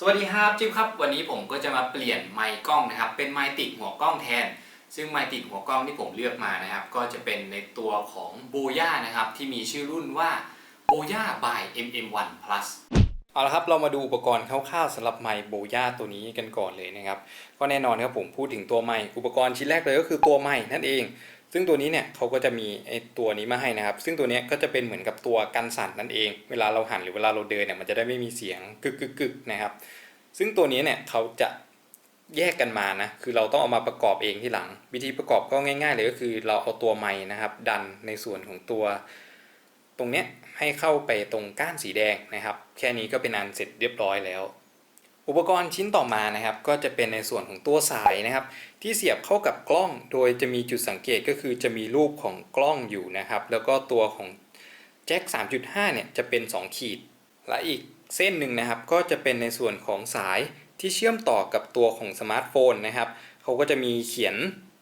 สวัสดีครับจิ๊บครับ วันนี้ผมก็จะมาเปลี่ยนไมค์กล้องนะครับ เป็นไมค์ติดหัวกล้องแทน ซึ่งไมค์ติดหัวกล้องที่ผมเลือกมานะครับ ก็จะเป็นในตัวของโบย่านะครับ ที่มีชื่อรุ่นว่าโบย่า by MM1 Plus เอาละครับเรามาดูอุปกรณ์คร่าวๆสำหรับไมค์โบย่าตัวนี้กันก่อนเลยนะครับ ก็แน่นอนครับผมพูดถึงตัวไมค์อุปกรณ์ชิ้นแรกเลยก็คือตัวไมค์นั่นเอง ซึ่งตัวนี้เนี่ยเขาก็จะมีไอตัวนี้มาให้นะครับ ซึ่งตัวนี้ก็จะเป็นเหมือนกับตัวกันสั่นนั่นเอง เวลาเราหันหรือเวลาเราเดินเนี่ยมันจะได้ไม่มีเสียงกึกกึกกึกนะครับ ซึ่งตัวนี้เนี่ยเขาจะแยกกันมานะ คือเราต้องเอามาประกอบเองที่หลัง วิธีประกอบก็ง่าย ๆ เลยก็คือเราเอาตัวไม้นะครับ ดันในส่วนของตัว ตรงเนี้ยให้เข้าไปตรงก้านสีแดงนะครับ แค่นี้ก็เป็นอันเสร็จเรียบร้อยแล้ว อุปกรณ์ชิ้นต่อมานะครับก็จะเป็นในส่วนของตัวสายนะครับ ที่เสียบเข้ากับกล้อง โดยจะมีจุดสังเกตก็คือจะมีรูปของกล้องอยู่นะครับ แล้วก็ตัวของแจ็ค 3.5 เนี่ยจะเป็น 2 ขีด และอีกเส้นหนึ่งนะครับก็จะเป็นในส่วนของสายที่เชื่อมต่อกับตัวของสมาร์ทโฟนนะครับเขาก็จะมีเขียน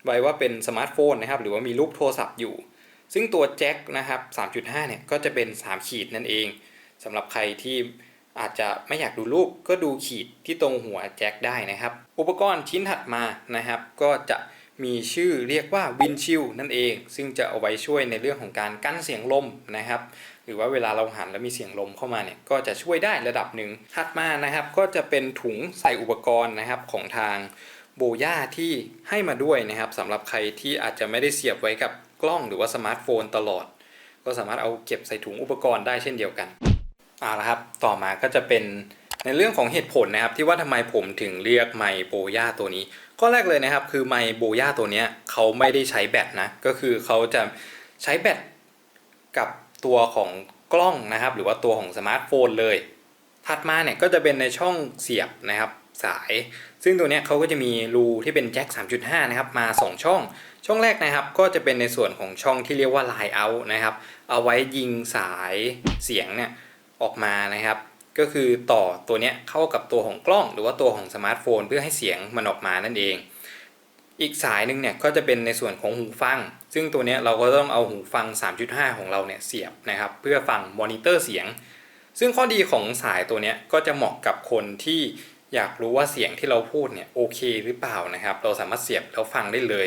ไว้ว่าเป็นสมาร์ทโฟนนะครับหรือว่ามีรูปโทรศัพท์อยู่ ซึ่งตัวแจ็คนะครับ 3.5 เนี่ยก็จะเป็น 3 ขีดนั่นเองสำหรับใครที่ อาจจะไม่อยากดูรูปก็ดูขีดที่ตรงหัวแจ็คได้นะครับ อุปกรณ์ชิ้นถัดมานะครับ ก็จะมีชื่อเรียกว่าวินชิลนั่นเอง ซึ่งจะเอาไว้ช่วยในเรื่องของการกั้นเสียงลมนะครับ หรือว่าเวลาเราหันแล้วมีเสียงลมเข้ามาเนี่ยก็จะช่วยได้ระดับหนึ่งถัดมานะครับ ก็จะเป็นถุงใส่อุปกรณ์นะครับของทางโบย่าที่ให้มาด้วยนะครับสำหรับใครที่อาจจะไม่ได้เสียบไว้กับกล้องหรือว่าสมาร์ทโฟนตลอด ก็สามารถเอาเก็บใส่ถุงอุปกรณ์ได้เช่นเดียวกัน เอาละครับ ต่อมาก็จะเป็นในเรื่องของเหตุผลนะครับที่ว่าทำไมผมถึงเรียกไมค์โบย่าตัวนี้ข้อแรกเลยนะครับ คือไมค์โบย่าตัวเนี้ยเขาไม่ได้ใช้แบตนะ ก็คือเขาจะใช้แบตกับตัวของกล้องนะครับ หรือว่าตัวของสมาร์ทโฟนเลย ถัดมาเนี่ยก็จะเป็นในช่องเสียบนะครับสาย ซึ่งตัวเนี้ยเขาก็จะมีรูที่เป็นแจ็ค 3.5 นะครับ มา 2 ช่อง ช่องแรกนะครับ ก็จะเป็นในส่วนของช่องที่เรียกว่า line out นะครับ เอาไว้ยิงสายเสียงเนี่ย ออกมานะครับ ก็คือต่อตัวเนี้ยเข้ากับตัวของกล้อง หรือว่าตัวของสมาร์ทโฟน เพื่อให้เสียงมันออกมานั่นเอง อีกสายหนึ่งเนี่ยก็จะเป็นในส่วนของหูฟัง ซึ่งตัวเนี้ยเราก็ต้องเอาหูฟัง 3.5 ของเราเนี่ยเสียบนะครับ เพื่อฟังมอนิเตอร์เสียง ซึ่งข้อดีของสายตัวเนี้ยก็จะเหมาะกับคนที่อยากรู้ว่าเสียงที่เราพูดเนี่ยโอเคหรือเปล่านะครับ เราสามารถเสียบแล้วฟังได้เลย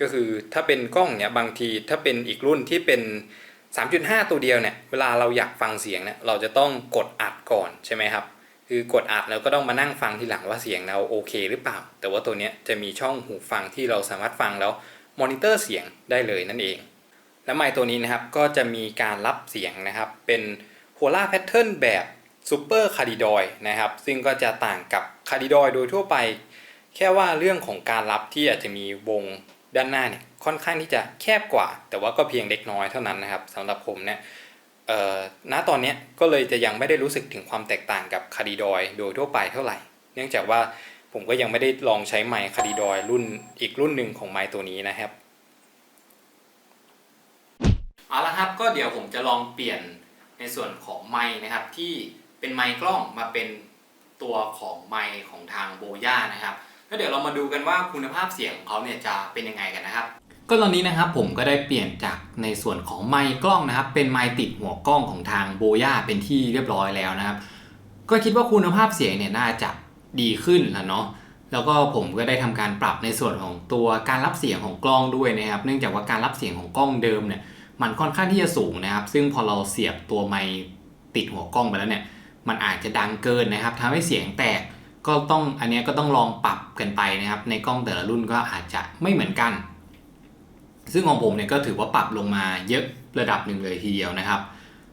ก็คือถ้าเป็นกล้องเนี่ยบางทีถ้าเป็นอีกรุ่นที่เป็น 3.5 ตัวเดียวเนี่ยเวลาเราอยากฟังเสียงเนี่ยเราจะต้องกดอัดก่อนใช่ไหมครับ คือกดอัดแล้วก็ต้องมานั่งฟังทีหลังว่าเสียงเราโอเคหรือเปล่า แต่ว่าตัวเนี้ยจะมีช่องหูฟังที่เราสามารถฟังแล้วมอนิเตอร์เสียงได้เลยนั่นเอง และไมค์ตัวนี้นะครับก็จะมีการรับเสียงนะครับ เป็นโพลาแพทเทิร์นแบบซูเปอร์คาร์ดิดอยนะครับ ซึ่งก็จะต่างกับคาร์ดิดอยโดยทั่วไป แค่ว่าเรื่องของการรับที่อาจจะมีวง ด้านหน้าเนี่ยค่อนข้างที่จะแคบกว่า แต่ว่าก็เพียงเล็กน้อยเท่านั้นนะครับสำหรับผมเนี่ยณตอนนี้ก็เลยจะยังไม่ได้รู้สึกถึงความแตกต่างกับคาดิดอยโดยทั่วไปเท่าไหร่ เนื่องจากว่าผมก็ยังไม่ได้ลองใช้ไมค์คาดิดอยรุ่นอีกรุ่นหนึ่งของไมค์ตัวนี้นะครับเอาละครับก็เดี๋ยวผมจะลองเปลี่ยนในส่วนของไมค์นะครับที่เป็นไมค์กล้องมาเป็นตัวของไมค์ของทางโบย่านะครับ แล้วเดี๋ยวเรามาดูกันว่าคุณภาพเสียงของเขาเนี่ยจะเป็นยังไงกันนะครับ ก็ตอนนี้นะครับผมก็ได้เปลี่ยนจากในส่วนของไมค์กล้องนะครับ เป็นไมค์ติดหัวกล้องของทางโบย่าเป็นที่เรียบร้อยแล้วนะครับ ก็คิดว่าคุณภาพเสียงเนี่ยน่าจะดีขึ้นแล้วเนาะแล้วก็ผมก็ได้ทำการปรับในส่วนของตัวการรับเสียงของกล้องด้วยนะครับ เนื่องจากว่าการรับเสียงของกล้องเดิมเนี่ยมันค่อนข้างที่จะสูงนะครับ ซึ่งพอเราเสียบตัวไมค์ติดหัวกล้องไปแล้วเนี่ย มันอาจจะดังเกินนะครับทำให้เสียงแตก ก็ต้องอันนี้ก็ต้องลองปรับกันไปนะครับ ในกล้องแต่ละรุ่นก็อาจจะไม่เหมือนกัน ซึ่งของผมเนี่ยก็ถือว่าปรับลงมาเยอะระดับหนึ่งเลยทีเดียวนะครับ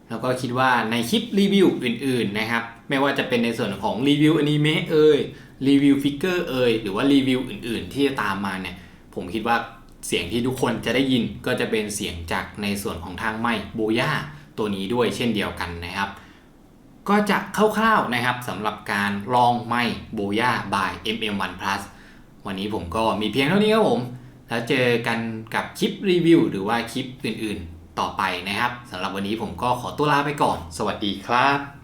แล้วก็คิดว่าในคลิปรีวิวอื่น ๆนะครับ ไม่ว่าจะเป็นในส่วนของรีวิวอนิเมะเอ่ยรีวิวฟิกเกอร์เอ่ยหรือว่ารีวิวอื่น ๆ ที่จะตามมาเนี่ย ผมคิดว่าเสียงที่ทุกคนจะได้ยินก็จะเป็นเสียงจากในส่วนของทางไมค์โบย่าตัวนี้ด้วยเช่นเดียวกันนะครับ ก็จะคร่าวๆนะครับสำหรับการลองไมค์โบย่า by MM1 Plus วันนี้ผมก็มีเพียงเท่านี้ครับผม แล้วเจอกันกับคลิปรีวิวหรือว่าคลิปอื่นๆต่อไปนะครับสำหรับวันนี้ผมก็ขอตัวลาไปก่อน สวัสดีครับ